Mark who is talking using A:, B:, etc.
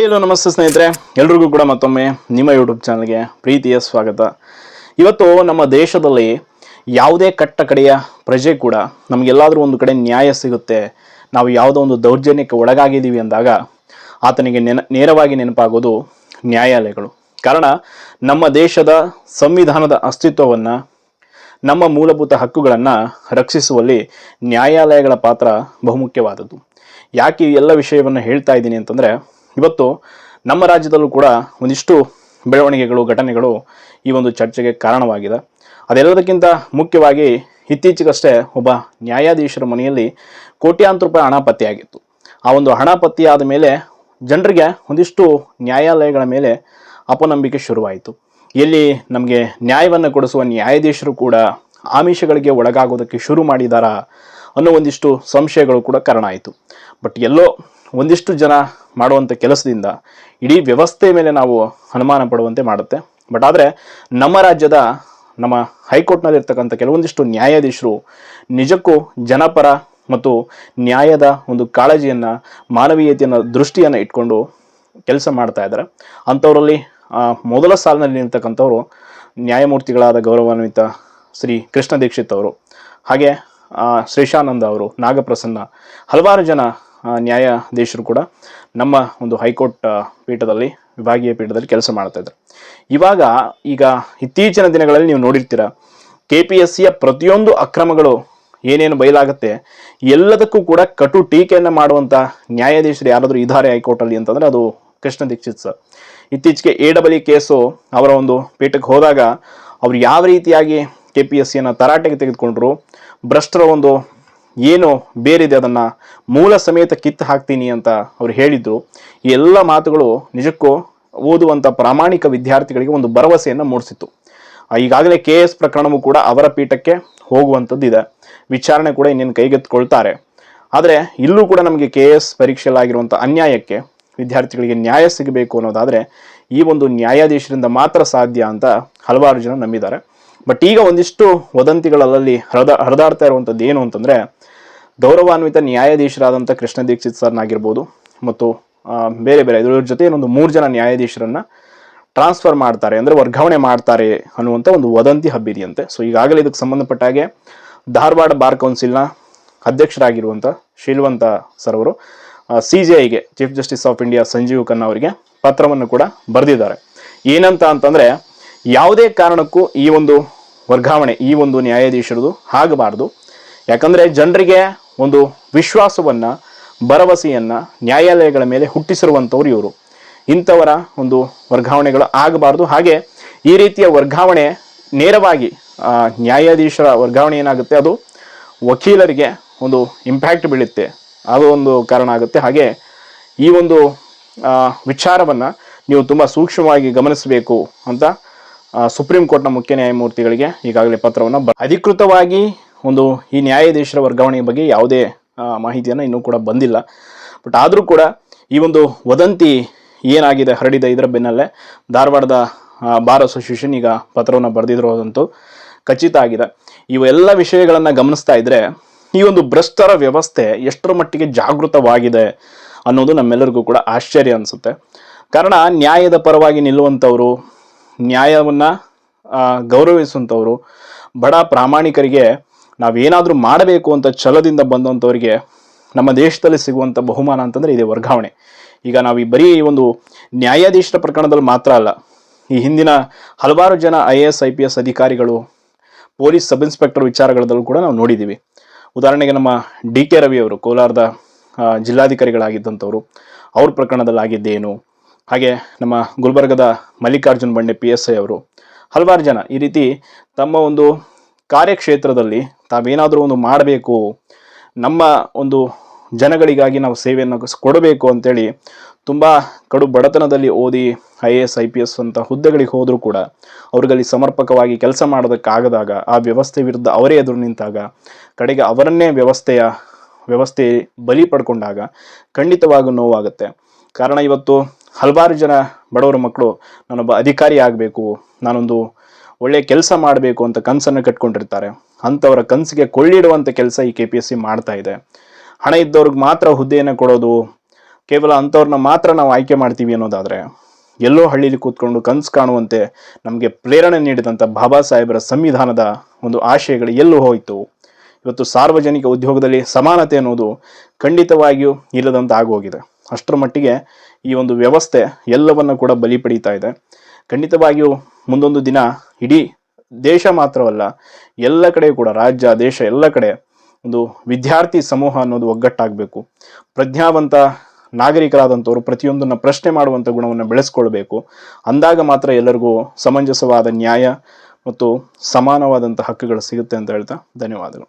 A: Hello ನಮಸ್ತೆ ಸ್ನೇಹಿತರೆ, ಎಲ್ರಿಗೂ ಕೂಡ ಮತ್ತೊಮ್ಮೆ ನಿಮ್ಮ ಯೂಟ್ಯೂಬ್ ಚಾನಲ್ಗೆ ಪ್ರೀತಿಯ ಸ್ವಾಗತ. ಇವತ್ತು ನಮ್ಮ ದೇಶದಲ್ಲಿ ಯಾವುದೇ ಕಟ್ಟ ಕಡೆಯ ಪ್ರಜೆ ಕೂಡ ನಮಗೆಲ್ಲಾದರೂ ಒಂದು ಕಡೆ ನ್ಯಾಯ ಸಿಗುತ್ತೆ. ನಾವು ಯಾವುದೋ ಒಂದು ದೌರ್ಜನ್ಯಕ್ಕೆ ಒಳಗಾಗಿದ್ದೀವಿ ಅಂದಾಗ ಆತನಿಗೆ ನೆನ, ನೇರವಾಗಿ ನೆನಪಾಗೋದು ನ್ಯಾಯಾಲಯಗಳು. ಕಾರಣ, ನಮ್ಮ ದೇಶದ ಸಂವಿಧಾನದ ಅಸ್ತಿತ್ವವನ್ನು, ನಮ್ಮ ಮೂಲಭೂತ ಹಕ್ಕುಗಳನ್ನು ರಕ್ಷಿಸುವಲ್ಲಿ ನ್ಯಾಯಾಲಯಗಳ ಪಾತ್ರ ಬಹುಮುಖ್ಯವಾದದ್ದು. ಯಾಕೆ ಎಲ್ಲ ವಿಷಯವನ್ನು ಹೇಳ್ತಾ ಇದ್ದೀನಿ ಅಂತಂದರೆ ಇವತ್ತು ನಮ್ಮ ರಾಜ್ಯದಲ್ಲೂ ಕೂಡ ಒಂದಿಷ್ಟು ಬೆಳವಣಿಗೆಗಳು, ಘಟನೆಗಳು ಈ ಒಂದು ಚರ್ಚೆಗೆ ಕಾರಣವಾಗಿದೆ. ಅದೆಲ್ಲದಕ್ಕಿಂತ ಮುಖ್ಯವಾಗಿ ಇತ್ತೀಚೆಗಷ್ಟೇ ಒಬ್ಬ ನ್ಯಾಯಾಧೀಶರ ಮನೆಯಲ್ಲಿ ಕೋಟ್ಯಾಂತರ ರೂಪಾಯಿ ಹಣ ಪತ್ತೆಯಾಗಿತ್ತು. ಆ ಒಂದು ಹಣ ಪತ್ತೆಯಾದ ಮೇಲೆ ಜನರಿಗೆ ಒಂದಿಷ್ಟು ನ್ಯಾಯಾಲಯಗಳ ಮೇಲೆ ಅಪನಂಬಿಕೆ ಶುರುವಾಯಿತು. ಎಲ್ಲಿ ನಮಗೆ ನ್ಯಾಯವನ್ನು ಕೊಡಿಸುವ ನ್ಯಾಯಾಧೀಶರು ಕೂಡ ಆಮಿಷಗಳಿಗೆ ಒಳಗಾಗೋದಕ್ಕೆ ಶುರು ಮಾಡಿದಾರಾ ಅನ್ನೋ ಒಂದಿಷ್ಟು ಸಂಶಯಗಳು ಕೂಡ ಕಾರಣ ಆಯಿತು. ಬಟ್ ಎಲ್ಲೋ ಒಂದಿಷ್ಟು ಜನ ಮಾಡುವಂಥ ಕೆಲಸದಿಂದ ಇಡೀ ವ್ಯವಸ್ಥೆ ಮೇಲೆ ನಾವು ಅನುಮಾನ ಪಡುವಂತೆ ಮಾಡುತ್ತೆ. ಬಟ್ ಆದರೆ ನಮ್ಮ ರಾಜ್ಯದ, ನಮ್ಮ ಹೈಕೋರ್ಟ್ನಲ್ಲಿರ್ತಕ್ಕಂಥ ಕೆಲವೊಂದಿಷ್ಟು ನ್ಯಾಯಾಧೀಶರು ನಿಜಕ್ಕೂ ಜನಪರ ಮತ್ತು ನ್ಯಾಯದ ಒಂದು ಕಾಳಜಿಯನ್ನು, ಮಾನವೀಯತೆಯನ್ನು, ದೃಷ್ಟಿಯನ್ನು ಇಟ್ಕೊಂಡು ಕೆಲಸ ಮಾಡ್ತಾ ಇದ್ದಾರೆ. ಅಂಥವರಲ್ಲಿ ಮೊದಲ ಸಾಲಿನಲ್ಲಿ ನಿಲ್ತಕ್ಕಂಥವ್ರು ನ್ಯಾಯಮೂರ್ತಿಗಳಾದ ಗೌರವಾನ್ವಿತ ಶ್ರೀ ಕೃಷ್ಣ ದೀಕ್ಷಿತ್ ಅವರು, ಹಾಗೆ ಶ್ರೀಶಾನಂದ ಅವರು, ನಾಗಪ್ರಸನ್ನ, ಹಲವಾರು ಜನ ನ್ಯಾಯಾಧೀಶರು ಕೂಡ ನಮ್ಮ ಒಂದು ಹೈಕೋರ್ಟ್ ಪೀಠದಲ್ಲಿ, ವಿಭಾಗೀಯ ಪೀಠದಲ್ಲಿ ಕೆಲಸ ಮಾಡ್ತಾ ಇದ್ದಾರೆ ಇವಾಗ ಈಗ ಇತ್ತೀಚಿನ ದಿನಗಳಲ್ಲಿ ನೀವು ನೋಡಿರ್ತೀರ ಕೆ ಪಿ ಎಸ್ ಸಿಯ ಪ್ರತಿಯೊಂದು ಅಕ್ರಮಗಳು ಏನೇನು ಬಯಲಾಗುತ್ತೆ, ಎಲ್ಲದಕ್ಕೂ ಕೂಡ ಕಟು ಟೀಕೆಯನ್ನು ಮಾಡುವಂಥ ನ್ಯಾಯಾಧೀಶರು ಯಾರಾದರೂ ಇದ್ದಾರೆ ಹೈಕೋರ್ಟಲ್ಲಿ ಅಂತಂದರೆ ಅದು ಕೃಷ್ಣ ದೀಕ್ಷಿತ್ ಸರ್. ಇತ್ತೀಚೆಗೆ ಎ ಡಬಲ್ ಕೇಸು ಅವರ ಒಂದು ಪೀಠಕ್ಕೆ ಹೋದಾಗ, ಅವ್ರು ಯಾವ ರೀತಿಯಾಗಿ ಕೆ ಪಿ ಎಸ್ ಸಿಯನ್ನು ತರಾಟೆಗೆ ತೆಗೆದುಕೊಂಡ್ರು, ಭ್ರಷ್ಟರ ಒಂದು ಏನು ಬೇರಿದೆ ಅದನ್ನು ಮೂಲ ಸಮೇತ ಕಿತ್ತು ಹಾಕ್ತೀನಿ ಅಂತ ಅವರು ಹೇಳಿದ್ರು. ಈ ಎಲ್ಲ ಮಾತುಗಳು ನಿಜಕ್ಕೂ ಓದುವಂಥ ಪ್ರಾಮಾಣಿಕ ವಿದ್ಯಾರ್ಥಿಗಳಿಗೆ ಒಂದು ಭರವಸೆಯನ್ನು ಮೂಡಿಸಿತ್ತು. ಈಗಾಗಲೇ ಕೆ ಎಸ್ ಪ್ರಕರಣವೂ ಕೂಡ ಅವರ ಪೀಠಕ್ಕೆ ಹೋಗುವಂಥದ್ದು ಇದೆ ವಿಚಾರಣೆ ಕೂಡ ಇನ್ನೇನು ಕೈಗೆತ್ತಿಕೊಳ್ತಾರೆ. ಆದರೆ ಇಲ್ಲೂ ಕೂಡ ನಮಗೆ ಕೆ ಎಸ್ ಪರೀಕ್ಷೆಯಲ್ಲಾಗಿರುವಂಥ ಅನ್ಯಾಯಕ್ಕೆ ವಿದ್ಯಾರ್ಥಿಗಳಿಗೆ ನ್ಯಾಯ ಸಿಗಬೇಕು ಅನ್ನೋದಾದರೆ ಈ ಒಂದು ನ್ಯಾಯಾಧೀಶರಿಂದ ಮಾತ್ರ ಸಾಧ್ಯ ಅಂತ ಹಲವಾರು ಜನ ನಂಬಿದ್ದಾರೆ. ಬಟ್ ಈಗ ಒಂದಿಷ್ಟು ವದಂತಿಗಳಲ್ಲಿ ಹರಿದ, ಹರಿದಾಡ್ತಾ ಇರುವಂಥದ್ದು ಏನು ಅಂತಂದರೆ ಗೌರವಾನ್ವಿತ ನ್ಯಾಯಾಧೀಶರಾದಂಥ ಕೃಷ್ಣ ದೀಕ್ಷಿತ್ ಸರ್ನಾಗಿರ್ಬೋದು. ಮತ್ತು ಬೇರೆ ಬೇರೆ ಇದರ ಜೊತೆ ಇನ್ನೊಂದು ಮೂರು ಜನ ನ್ಯಾಯಾಧೀಶರನ್ನ ಟ್ರಾನ್ಸ್ಫರ್ ಮಾಡ್ತಾರೆ, ಅಂದರೆ ವರ್ಗಾವಣೆ ಮಾಡ್ತಾರೆ ಅನ್ನುವಂಥ ಒಂದು ವದಂತಿ ಹಬ್ಬಿದೆಯಂತೆ. ಸೊ ಈಗಾಗಲೇ ಇದಕ್ಕೆ ಸಂಬಂಧಪಟ್ಟ ಹಾಗೆ ಧಾರವಾಡ ಬಾರ್ ಕೌನ್ಸಿಲ್ನ ಅಧ್ಯಕ್ಷರಾಗಿರುವಂಥ ಶೀಲ್ವಂತ ಸರ್ ಅವರು C J ಐಗೆ chief justice of India Sanjiv Khanna ಅವರಿಗೆ ಪತ್ರವನ್ನು ಕೂಡ ಬರೆದಿದ್ದಾರೆ. ಏನಂತ ಅಂತಂದರೆ, ಯಾವುದೇ ಕಾರಣಕ್ಕೂ ಈ ಒಂದು ವರ್ಗಾವಣೆ, ಈ ಒಂದು ನ್ಯಾಯಾಧೀಶರದು ಆಗಬಾರ್ದು ಯಾಕಂದರೆ, ಜನರಿಗೆ ಒಂದು ವಿಶ್ವಾಸವನ್ನು, ಭರವಸೆಯನ್ನು ನ್ಯಾಯಾಲಯಗಳ ಮೇಲೆ ಹುಟ್ಟಿಸಿರುವಂಥವ್ರು ಇವರು. ಇಂಥವರ ಒಂದು ವರ್ಗಾವಣೆಗಳು ಆಗಬಾರ್ದು. ಹಾಗೆ ಈ ರೀತಿಯ ವರ್ಗಾವಣೆ ನೇರವಾಗಿ ನ್ಯಾಯಾಧೀಶರ ವರ್ಗಾವಣೆ ಏನಾಗುತ್ತೆ? ಅದು ವಕೀಲರಿಗೆ ಒಂದು ಇಂಪ್ಯಾಕ್ಟ್ ಬೀಳುತ್ತೆ. ಅದು ಒಂದು ಕಾರಣ ಆಗುತ್ತೆ. ಹಾಗೆ ಈ ಒಂದು ವಿಚಾರವನ್ನು ನೀವು ತುಂಬ ಸೂಕ್ಷ್ಮವಾಗಿ ಗಮನಿಸಬೇಕು ಅಂತ ಸುಪ್ರೀಂ ಕೋರ್ಟ್ನ ಮುಖ್ಯ ನ್ಯಾಯಮೂರ್ತಿಗಳಿಗೆ ಈಗಾಗಲೇ ಪತ್ರವನ್ನು ಅಧಿಕೃತವಾಗಿ ಒಂದು ಈ ನ್ಯಾಯಾಧೀಶರ ವರ್ಗಾವಣೆಯ ಬಗ್ಗೆ ಯಾವುದೇ ಮಾಹಿತಿಯನ್ನು ಇನ್ನೂ ಕೂಡ ಬಂದಿಲ್ಲ. ಬಟ್ ಆದರೂ ಕೂಡ ಈ ಒಂದು ವದಂತಿ ಏನಾಗಿದೆ, ಹರಡಿದೆ ಇದರ ಬೆನ್ನಲ್ಲೇ ಧಾರವಾಡದ ಬಾರ್ ಅಸೋಸಿಯೇಷನ್ ಈಗ ಪತ್ರವನ್ನು ಬರೆದಿರೋದಂತೂ ಖಚಿತ ಆಗಿದೆ. ಇವೆಲ್ಲ ವಿಷಯಗಳನ್ನು ಗಮನಿಸ್ತಾ ಇದ್ದರೆ ಈ ಒಂದು ಭ್ರಷ್ಟರ ವ್ಯವಸ್ಥೆ ಎಷ್ಟರ ಮಟ್ಟಿಗೆ ಜಾಗೃತವಾಗಿದೆ ಅನ್ನೋದು ನಮ್ಮೆಲ್ಲರಿಗೂ ಕೂಡ ಆಶ್ಚರ್ಯ ಅನಿಸುತ್ತೆ. ಕಾರಣ ನ್ಯಾಯದ ಪರವಾಗಿ ನಿಲ್ಲುವಂಥವರು, ನ್ಯಾಯವನ್ನು ಗೌರವಿಸುವಂಥವ್ರು ಬಡ ಪ್ರಾಮಾಣಿಕರಿಗೆ ನಾವೇನಾದರೂ ಮಾಡಬೇಕು ಅಂತ ಛಲದಿಂದ ಬಂದಂಥವ್ರಿಗೆ ನಮ್ಮ ದೇಶದಲ್ಲಿ ಸಿಗುವಂಥ ಬಹುಮಾನ ಅಂತಂದರೆ ಇದೆ ವರ್ಗಾವಣೆ. ಈಗ ನಾವು ಈ ಬರೀ ಒಂದು ನ್ಯಾಯಾಧೀಶರ ಪ್ರಕರಣದಲ್ಲಿ ಮಾತ್ರ ಅಲ್ಲ, ಈ ಹಿಂದಿನ ಹಲವಾರು ಜನ I A S, I P S ಅಧಿಕಾರಿಗಳು, ಪೊಲೀಸ್ ಸಬ್ ಇನ್ಸ್ಪೆಕ್ಟರ್ ವಿಚಾರಗಳಲ್ಲೂ ಕೂಡ ನಾವು ನೋಡಿದ್ದೀವಿ ಉದಾಹರಣೆಗೆ ನಮ್ಮ ಡಿ ಕೆ ರವಿ ಅವರು, ಕೋಲಾರದ ಜಿಲ್ಲಾಧಿಕಾರಿಗಳಾಗಿದ್ದಂಥವ್ರು, ಅವ್ರ ಪ್ರಕರಣದಲ್ಲಿ ಆಗಿದ್ದೇನು? ಹಾಗೆ ನಮ್ಮ ಗುಲ್ಬರ್ಗದ ಮಲ್ಲಿಕಾರ್ಜುನ್ ಬಂಡೆ ಪಿ ಎಸ್ ಐ ಅವರು, ಹಲವಾರು ಜನ ಈ ರೀತಿ ತಮ್ಮ ಒಂದು ಕಾರ್ಯಕ್ಷೇತ್ರದಲ್ಲಿ ತಾವೇನಾದರೂ ಒಂದು ಮಾಡಬೇಕು, ನಮ್ಮ ಒಂದು ಜನಗಳಿಗಾಗಿ ನಾವು ಸೇವೆಯನ್ನು ಕೊಡಬೇಕು ಅಂತೇಳಿ ತುಂಬ ಕಡು ಬಡತನದಲ್ಲಿ ಓದಿ I A S, I P S ಅಂತ ಹುದ್ದೆಗಳಿಗೆ ಹೋದರೂ ಕೂಡ ಅವ್ರಿಗಲ್ಲಿ ಸಮರ್ಪಕವಾಗಿ ಕೆಲಸ ಮಾಡೋದಕ್ಕಾಗದಾಗ, ಆ ವ್ಯವಸ್ಥೆ ವಿರುದ್ಧ ಅವರೇ ಎದುರು ನಿಂತಾಗ, ಕಡೆಗೆ ಅವರನ್ನೇ ವ್ಯವಸ್ಥೆಯ, ವ್ಯವಸ್ಥೆ ಬಲಿ ಪಡ್ಕೊಂಡಾಗ ಖಂಡಿತವಾಗೂ ನೋವಾಗುತ್ತೆ. ಕಾರಣ ಇವತ್ತು ಹಲವಾರು ಜನ ಬಡವರ ಮಕ್ಕಳು ನಾನೊಬ್ಬ ಅಧಿಕಾರಿ ಆಗಬೇಕು, ನಾನೊಂದು ಒಳ್ಳೆಯ ಕೆಲಸ ಮಾಡಬೇಕು ಅಂತ ಕನಸನ್ನು ಕಟ್ಕೊಂಡಿರ್ತಾರೆ. ಅಂಥವರ ಕನಸಿಗೆ ಕೊಳ್ಳಿಡುವಂಥ ಕೆಲಸ ಈ ಕೆ ಪಿ ಎಸ್ ಸಿ ಮಾಡ್ತಾ ಇದೆ. ಹಣ ಇದ್ದವ್ರಿಗೆ ಮಾತ್ರ ಹುದ್ದೆಯನ್ನು ಕೊಡೋದು, ಕೇವಲ ಅಂಥವ್ರನ್ನ ಮಾತ್ರ ನಾವು ಆಯ್ಕೆ ಮಾಡ್ತೀವಿ ಅನ್ನೋದಾದರೆ, ಎಲ್ಲೋ ಹಳ್ಳಿಲಿ ಕೂತ್ಕೊಂಡು ಕನಸು ಕಾಣುವಂತೆ ನಮಗೆ ಪ್ರೇರಣೆ ನೀಡಿದಂಥ ಬಾಬಾ ಸಾಹೇಬರ ಸಂವಿಧಾನದ ಒಂದು ಆಶಯಗಳು ಎಲ್ಲೂ ಹೋಯಿತು. ಇವತ್ತು ಸಾರ್ವಜನಿಕ ಉದ್ಯೋಗದಲ್ಲಿ ಸಮಾನತೆ ಅನ್ನೋದು ಖಂಡಿತವಾಗಿಯೂ ಇಲ್ಲದಂತ ಆಗೋಗಿದೆ. ಅಷ್ಟರ ಮಟ್ಟಿಗೆ ಈ ಒಂದು ವ್ಯವಸ್ಥೆ ಎಲ್ಲವನ್ನು ಕೂಡ ಬಲಿ ಪಡೀತಾ ಇದೆ. ಖಂಡಿತವಾಗಿಯೂ ಮುಂದೊಂದು ದಿನ ಇಡೀ ದೇಶ ಮಾತ್ರವಲ್ಲ, ಎಲ್ಲ ಕಡೆ ಕೂಡ, ರಾಜ್ಯ, ದೇಶ, ಎಲ್ಲ ಕಡೆ ಒಂದು ವಿದ್ಯಾರ್ಥಿ ಸಮೂಹ ಅನ್ನೋದು ಒಗ್ಗಟ್ಟಾಗಬೇಕು. ಪ್ರಜ್ಞಾವಂತ ನಾಗರಿಕರಾದಂಥವರು ಪ್ರತಿಯೊಂದನ್ನು ಪ್ರಶ್ನೆ ಮಾಡುವಂಥ ಗುಣವನ್ನು ಬೆಳೆಸ್ಕೊಳ್ಬೇಕು. ಅಂದಾಗ ಮಾತ್ರ ಎಲ್ಲರಿಗೂ ಸಮಂಜಸವಾದ ನ್ಯಾಯ ಮತ್ತು ಸಮಾನವಾದಂಥ ಹಕ್ಕುಗಳು ಸಿಗುತ್ತೆ ಅಂತ ಹೇಳ್ತಾ ಧನ್ಯವಾದಗಳು.